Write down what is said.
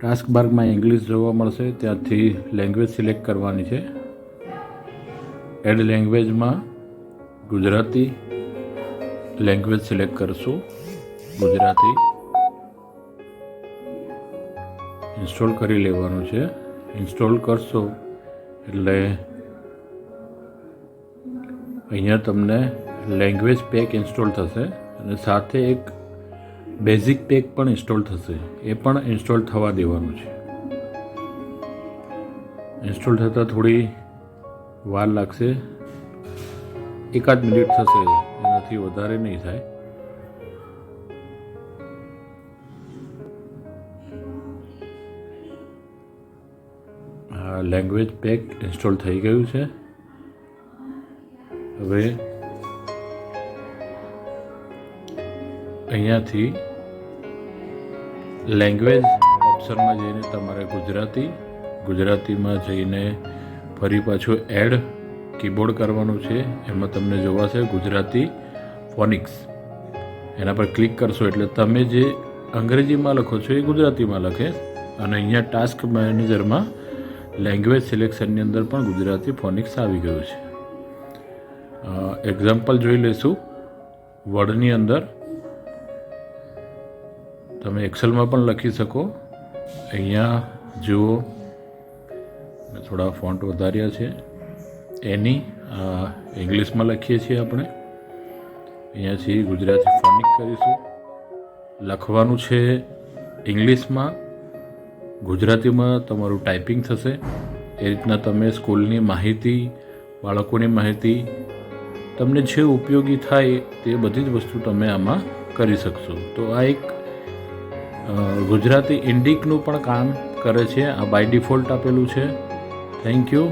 Task બારમાં English જોવા મળશે, ત્યાંથી લેંગ્વેજ સિલેક્ટ કરવાની છે. એડ લેંગ્વેજમાં ગુજરાતી લેંગ્વેજ સિલેક્ટ કરશું. ગુજરાતી ઇન્સ્ટોલ કરી લેવાનું છે. ઇન્સ્ટોલ કરશો એટલે અહીંયા તમને લેંગ્વેજ પેક ઇન્સ્ટોલ થશે અને સાથે એક બેઝિક પેક પણ ઇન્સ્ટોલ થશે. એ પણ ઇન્સ્ટોલ થવા દેવાનું છે. ઇન્સ્ટોલ થતાં થોડી વાર લાગશે. એકાદ મિનિટ થશે. એનાથી વધારે નહીં થાય. લેંગ્વેજ પેક ઇન્સ્ટોલ થઈ ગયું છે. હવે અહીંયાથી લેંગ્વેજ ઓપ્શનમાં જઈને તમારે ગુજરાતી, ગુજરાતીમાં જઈને ફરી પાછું એડ કીબોર્ડ કરવાનું છે. એમાં તમને જોવાશે ગુજરાતી ફોનિક્સ એના પર ક્લિક કરશો એટલે તમે જે અંગ્રેજીમાં લખો છો એ ગુજરાતીમાં લખે. અને અહીંયા ટાસ્ક મેનેજરમાં લેંગ્વેજ સિલેક્શનની અંદર પણ ગુજરાતી ફોનિક્સ આવી ગયું છે. એક્ઝામ્પલ જોઈ લઈશું. વર્ડની અંદર તમે એક્સેલમાં પણ લખી શકો. અહીંયા જુઓ, મેં થોડા ફોન્ટ વધાર્યા છે. એની ઇંગ્લિશમાં લખીએ છીએ આપણે. અહીંયાથી ગુજરાતી ફોનિક કરીશું. લખવાનું છે ઇંગ્લિશમાં ગુજરાતીમાં તમારું ટાઈપિંગ થશે. એ રીતના તમે સ્કૂલની માહિતી, બાળકોની માહિતી, તમને જે ઉપયોગી થાય તે બધી જ વસ્તુ તમે આમાં કરી શકશો. તો આ એક ગુજરાતી ઇન્ડિકનું પણ કામ કરે છે. આ બાય ડિફોલ્ટ આપેલું છે. Thank you